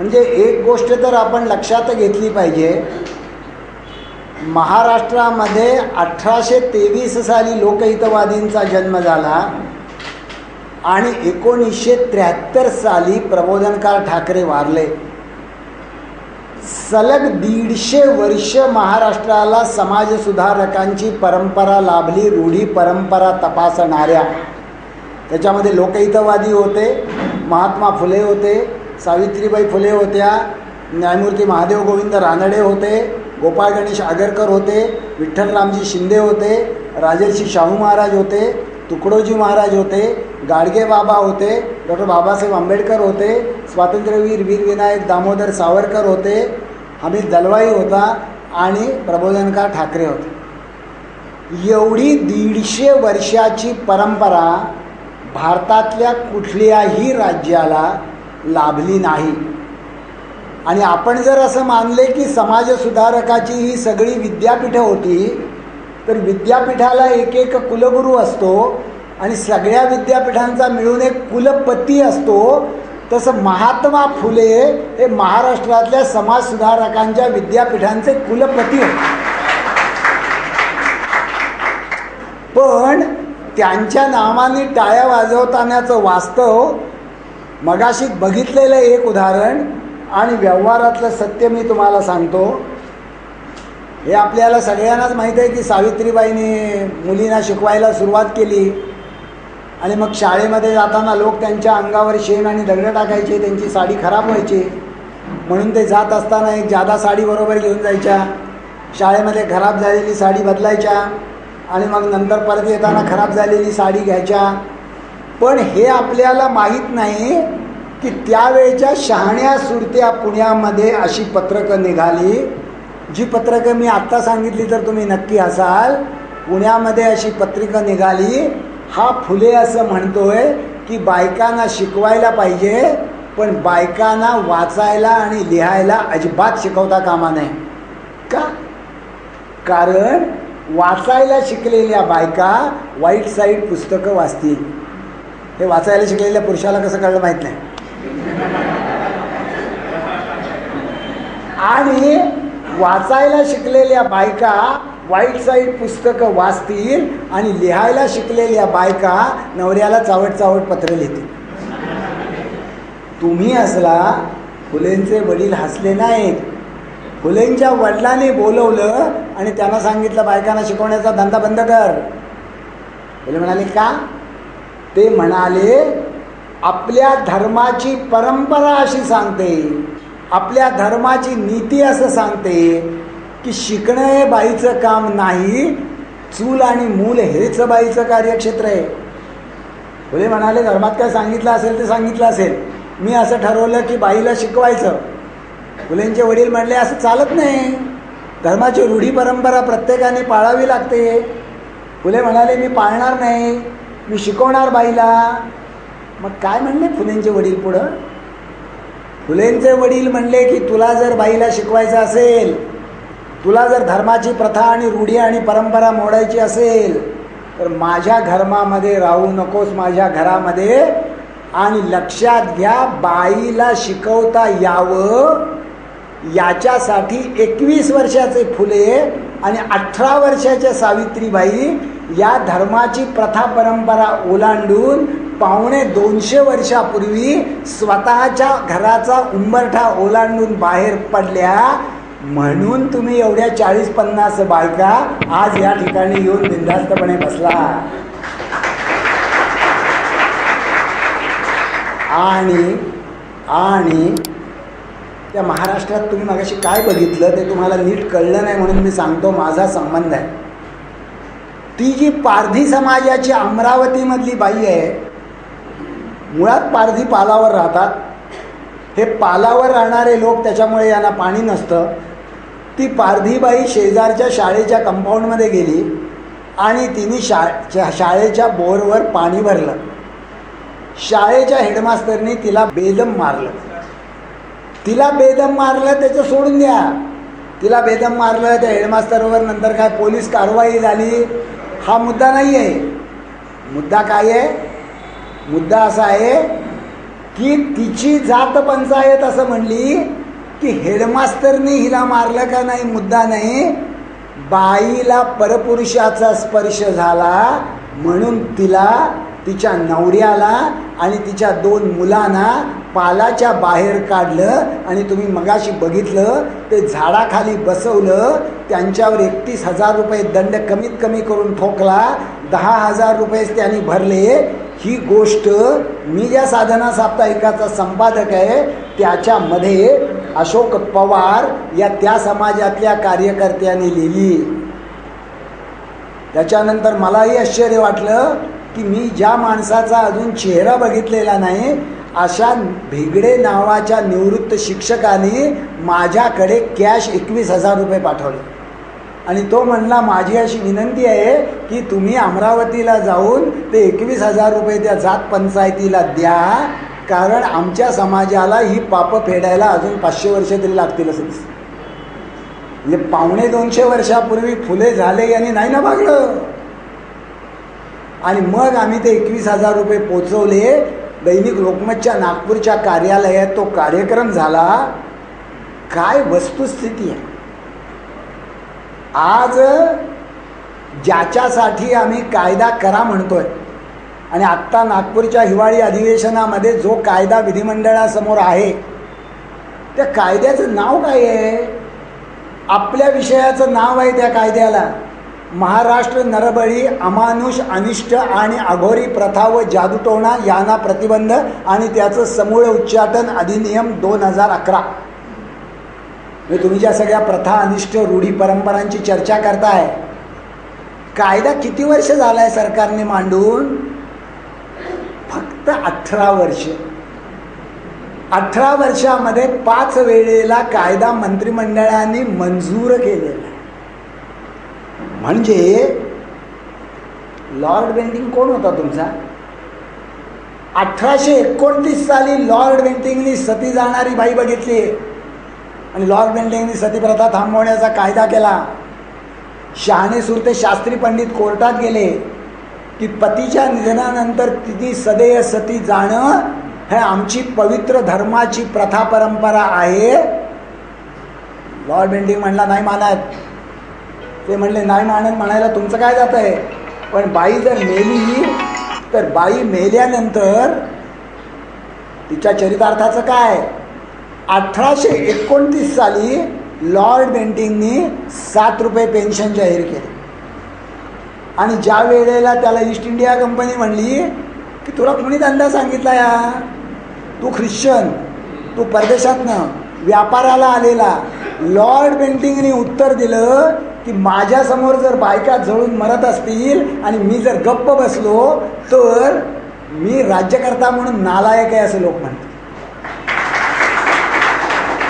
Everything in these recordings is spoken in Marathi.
म्हणजे एक गोष्ट तर आपण लक्षात घेतली पाहिजे. महाराष्ट्रामध्ये अठराशे तेवीस साली लोकहितवादींचा जन्म झाला आणि एकोणीसशे त्र्याहत्तर साली प्रबोधनकार ठाकरे वारले. सलग दीडशे वर्ष महाराष्ट्राला समाजसुधारकांची परंपरा लाभली रूढी परंपरा तपासणाऱ्या. त्याच्यामध्ये लोकहितवादी होते महात्मा फुले होते सावित्रीबाई फुले होत्या न्यायमूर्ती महादेव गोविंद रानडे होते गोपाळ गणेश आगरकर होते विठ्ठलरामजी शिंदे होते राजर्षी शाहू महाराज होते तुकडोजी महाराज होते गाडगे बाबा होते डॉक्टर बाबासाहेब आंबेडकर होते स्वातंत्र्यवीर वीर विनायक दामोदर सावरकर होते हमीद दलवाई होता आणि प्रबोधनकार ठाकरे होते. एवढी दीडशे वर्षाची परंपरा भारतातल्या कुठल्याही राज्याला लाभली नाही. आणि आपण जर असं मानले की समाजसुधारकाची ही सगळी विद्यापीठं होती तर विद्यापीठाला एक एक कुलगुरू असतो आणि सगळ्या विद्यापीठांचा मिळून एक कुलपती असतो. तसं महात्मा फुले हे महाराष्ट्रातल्या समाजसुधारकांच्या विद्यापीठांचे कुलपती होते. पण त्यांच्या नावाने टाळ्या वाजवतानाचं वास्तव मगाशी बघितलेलं एक उदाहरण आणि व्यवहारातलं सत्य मी तुम्हाला सांगतो. हे आपल्याला सगळ्यांनाच माहीत आहे की सावित्रीबाईंनी मुलींना शिकवायला सुरुवात केली. आणि मग शाळेमध्ये जाताना लोक त्यांच्या अंगावर शेण आणि दगडं टाकायचे त्यांची साडी खराब व्हायची. म्हणून ते जात असताना एक जादा साडी बरोबर घेऊन जायच्या. शाळेमध्ये खराब झालेली साडी बदलायच्या. आणि मग नंतर परत येताना खराब झालेली साडी घ्यायच्या. पण हे आपल्याला माहीत नाही की त्यावेळच्या शहाण्या सुरत्या पुण्यामध्ये अशी पत्रकं निघाली. जी पत्रकं मी आत्ता सांगितली तर तुम्ही नक्की असाल पुण्यामध्ये अशी पत्रिका निघाली. हा फुले असं म्हणतोय की बायकांना शिकवायला पाहिजे पण बायकांना वाचायला आणि लिहायला अजिबात शिकवता कामा नये. का? कारण वाचायला शिकलेल्या बायका वाईट साईड पुस्तकं वाचतील. हे वाचायला शिकलेल्या पुरुषाला कसं कळलं माहीत नाही. आणि वाचायला शिकलेल्या बायका वाईट साईड पुस्तकं वाचतील आणि लिहायला शिकलेल्या बायका नवऱ्याला चावट चावट पत्र लिहितील. तुम्ही असला फुलेंचे वडील हसले नाहीत. फुलेंच्या वडिलांनी बोलवलं आणि त्यांना सांगितलं बायकांना शिकवण्याचा धंदा बंद कर. फुले म्हणाले का? ते म्हणाले आपल्या धर्माची परंपरा अशी सांगते आपल्या धर्माची नीती असं सांगते की शिकणं हे बाईचं काम नाही चूल आणि मूल हेच बाईचं कार्यक्षेत्र आहे. फुले म्हणाले धर्मात काय सांगितलं असेल ते सांगितलं असेल. मी असं ठरवलं की बाईला शिकवायचं. फुलेंचे वडील म्हणले असं चालत नाही. धर्माची रूढी परंपरा प्रत्येकाने पाळावी लागते. फुले म्हणाले मी पाळणार नाही. मी शिकवणार बाईला. मग काय म्हणले फुलेंचे वडील पुढं? फुलेंचे वडील म्हणले की तुला जर बाईला शिकवायचं असेल तुला जर धर्माची प्रथा आणि रूढी आणि परंपरा मोडायची असेल तर माझ्या धर्मामध्ये राहू नकोस माझ्या घरामध्ये. आणि लक्षात घ्या बाईला शिकवता यावं. याच्यासाठी एकवीस वर्षाचे फुले आणि अठरा वर्षाच्या सावित्रीबाई या धर्माची प्रथा परंपरा ओलांडून पावणे दोनशे वर्षापूर्वी स्वतःच्या घराचा उंबरठा ओलांडून बाहेर पडल्या. म्हणून तुम्ही एवढ्या चाळीस पन्नास बायका आज या ठिकाणी येऊन बिंदास्तपणे बसला. आणि आणि त्या महाराष्ट्रात तुम्ही मागाशी काय बघितलं ते तुम्हाला नीट कळलं नाही म्हणून मी सांगतो माझा संबंध आहे. ती जी पारधी समाजाची अमरावतीमधली बाई आहे मुळात पारधी पालावर राहतात. हे पालावर राहणारे लोक त्याच्यामुळे यांना पाणी नसतं. ती पारधीबाई शेजारच्या शाळेच्या कंपाऊंडमध्ये गेली आणि तिने शा शाळेच्या बोरवर पाणी भरलं. शाळेच्या हेडमास्तरनी तिला बेदम मारलं. तिला बेदम मारलं त्याचं सोडून द्या. तिला बेदम मारलं त्या हेडमास्तरवर नंतर काय पोलीस कारवाई झाली हा मुद्दा नाही आहे मुद्दा काय आहे? मुद्दा असा आहे की तिची जात पंचायत असं म्हणली की हेडमास्तरनी हिला मारलं का नाही मुद्दा नाही. बाईला परपुरुषाचा स्पर्श झाला म्हणून तिला तिच्या नवऱ्याला आणि तिच्या दोन मुलांना पालाच्या बाहेर काढलं आणि तुम्ही मगाशी बघितलं ते झाडाखाली बसवलं त्यांच्यावर एकतीस हजार रुपये दंड कमीत कमी करून ठोकला दहा हजार रुपयेच त्यांनी भरले. ही गोष्ट मी ज्या साधना साप्ताहिकाचा संपादक आहे त्याच्यामध्ये अशोक पवार या त्या समाजातल्या कार्यकर्त्यांनी लिहिली. त्याच्यानंतर मलाही आश्चर्य वाटलं की मी ज्या माणसाचा अजून चेहरा बघितलेला नाही अशा भिगडे नावाच्या निवृत्त शिक्षकाने माझ्याकडे कॅश एकवीस हजार रुपये पाठवले. आणि तो म्हणला माझी अशी विनंती आहे की तुम्ही अमरावतीला जाऊन ते एकवीस हजार रुपये त्या जात पंचायतीला द्या कारण आमच्या समाजाला ही पापं फेडायला अजून पाचशे वर्ष तरी लागतील असं म्हणजे पावणे दोनशे वर्षापूर्वी फुले झाले यांनी नाही ना मागलं आणि मग आम्ही ते एकवीस हजार रुपये पोचवले. दैनिक लोकमतच्या नागपूरच्या कार्यालयात तो कार्यक्रम झाला. काय वस्तुस्थिती आहे? आज ज्याच्यासाठी आम्ही कायदा करा म्हणतोय आणि आत्ता नागपूरच्या हिवाळी अधिवेशनामध्ये जो कायदा विधिमंडळासमोर आहे त्या कायद्याचं नाव काय आहे? आपल्या विषयाचं नाव आहे त्या कायद्याला. महाराष्ट्र नरबळी अमानुष अनिष्ट आणि अघोरी प्रथा व जादूटोणा यांना प्रतिबंध आणि त्याचं समूळ उच्चाटन अधिनियम दोन हजार अकरा. म्हणजे तुम्ही ज्या सगळ्या प्रथा अनिष्ट रूढी परंपरांची चर्चा करताय कायदा किती वर्ष झालाय सरकारने मांडून? फक्त अठरा वर्ष. अठरा वर्षामध्ये पाच वेळेला कायदा मंत्रिमंडळाने मंजूर केलेला म्हणजे लॉर्ड बेंटिंग कोण होता तुमचा? अठराशे एकोणतीस साली लॉर्ड बेंटिंगनी सती जाणारी बाई बघितली. आणि लॉर्ड बेंटिंगनी सतीप्रथा थांबवण्याचा कायदा केला. शहाणे सुरते शास्त्री पंडित कोर्टात गेले. की पतीच्या निधनानंतर तिथी सदैव सती जाणं हे आमची पवित्र धर्माची प्रथा परंपरा आहे. लॉर्ड बेंटिंग म्हणला नाही मानत. ते म्हणले नाही मानत म्हणायला तुमचं काय जात आहे पण बाई जर मेली तर बाई मेल्यानंतर तिच्या चरितार्थाचं काय? अठराशे एकोणतीस साली लॉर्ड बेंटिंगनी सात रुपये पेन्शन जाहीर केले. आणि ज्या वेळेला त्याला ईस्ट इंडिया कंपनी म्हणली की तुला कुणी धंदा सांगितला या? तू ख्रिश्चन तू परदेशातनं व्यापाराला आलेला. लॉर्ड बेंटिंगने उत्तर दिलं की माझ्यासमोर जर बायका जळून मरत असतील आणि मी जर गप्प बसलो तर मी राज्यकर्ता म्हणून नालायक आहे असं लोक म्हणतात.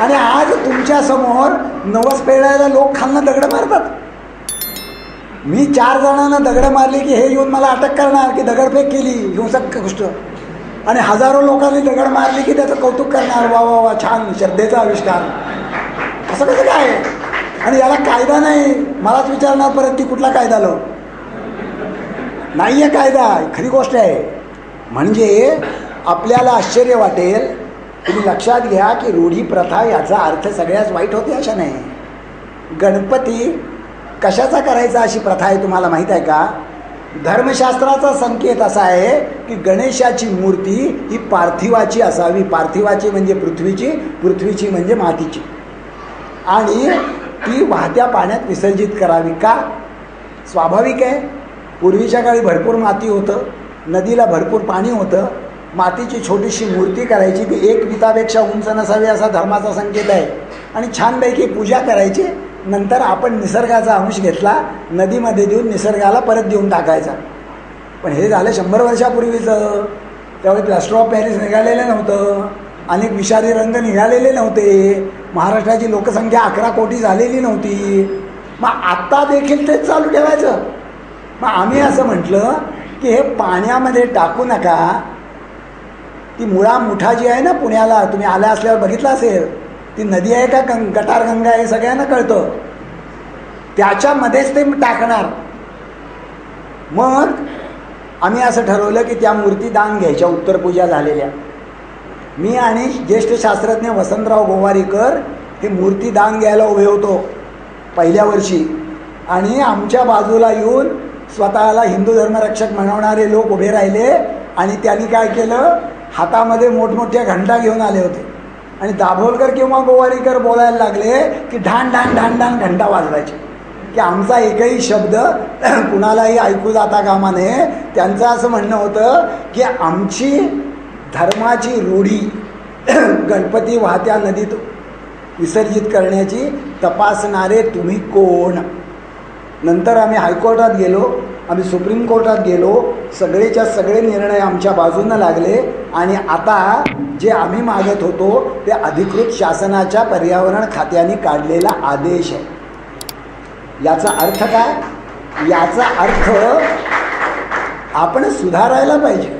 आणि आज तुमच्यासमोर नवस पेळायला लोक खालनं दगडं मारतात. मी चार जणांना दगडं मारली की हे येऊन मला अटक करणार की दगडफेक केली हिंसक गोष्ट. आणि हजारो लोकांनी दगड मारली की त्याचं कौतुक करणार वा वा वा छान श्रद्धेचा आविष्कार. असं कसं काय? आणि याला कायदा नाही. मलाच विचारणार परत ती कुठला कायदा लो. नाही आहे कायदा खरी गोष्ट आहे. म्हणजे आपल्याला आश्चर्य वाटेल तुम्ही लक्षात घ्या की रूढी प्रथा याचा अर्थ सगळ्याच वाईट होते अशा नाही. गणपती कशाचा करायचा अशी प्रथा आहे तुम्हाला माहीत आहे का? धर्मशास्त्राचा संकेत असा आहे की गणेशाची मूर्ती ही पार्थिवाची असावी. पार्थिवाची म्हणजे पृथ्वीची पृथ्वीची म्हणजे मातीची. आणि ती वाहत्या पाण्यात विसर्जित करावी का? स्वाभाविक आहे. पूर्वीच्या काळी भरपूर माती होतं. नदीला भरपूर पाणी होतं. मातीची छोटीशी मूर्ती करायची ती एक वितापेक्षा उंच नसावी असा धर्माचा संकेत आहे. आणि छानपैकी पूजा करायची. नंतर आपण निसर्गाचा अंश घेतला. नदीमध्ये देऊन निसर्गाला परत देऊन टाकायचा. पण हे झालं शंभर वर्षापूर्वीचं. त्यावेळी प्लॅस्टर ऑफ पॅरिस निघालेलं नव्हतं. अनेक विषारी रंग निघालेले नव्हते. महाराष्ट्राची लोकसंख्या अकरा कोटी झालेली नव्हती. मग आत्ता देखील तेच चालू ठेवायचं. मग आम्ही असं म्हटलं की हे पाण्यामध्ये टाकू नका. ती मुळा मुठा जी आहे ना पुण्याला तुम्ही आल्या असल्यावर बघितलं असेल ती नदी आहे का गंग गटारगंगा आहे हे सगळ्यांना कळतं. त्याच्यामध्येच ते टाकणार. मग आम्ही असं ठरवलं की त्या मूर्ती दान घ्यायच्या उत्तरपूजा झालेल्या. मी आणि ज्येष्ठ शास्त्रज्ञ वसंतराव गोवारीकर हे मूर्ती दान घ्यायला उभे होतो पहिल्या वर्षी. आणि आमच्या बाजूला येऊन स्वतःला हिंदू धर्मरक्षक म्हणवणारे लोक उभे राहिले आणि त्यांनी काय केलं? हातामध्ये मोठमोठ्या घंटा घेऊन आले होते. आणि दाभोलकर किंवा गोवारीकर बोलायला लागले की ढान ढान ढान ढान घंटा वाजवायचे. की आमचा एकही शब्द कुणालाही ऐकू जाता कामा नये. त्यांचं असं म्हणणं होतं की आमची धर्माची रूढी गणपती वाहत्या नदीत विसर्जित करण्याची तपासणारे तुम्ही कोण? नंतर आम्ही हायकोर्टात गेलो आम्ही सुप्रीम कोर्टात गेलो सगळेच्या सगळे निर्णय आमच्या बाजूनं लागले आणि आता जे आम्ही मागत होतो ते अधिकृत शासनाच्या पर्यावरण खात्याने काढलेला आदेश आहे. याचा अर्थ काय? याचा अर्थ आपण सुधारायला पाहिजे.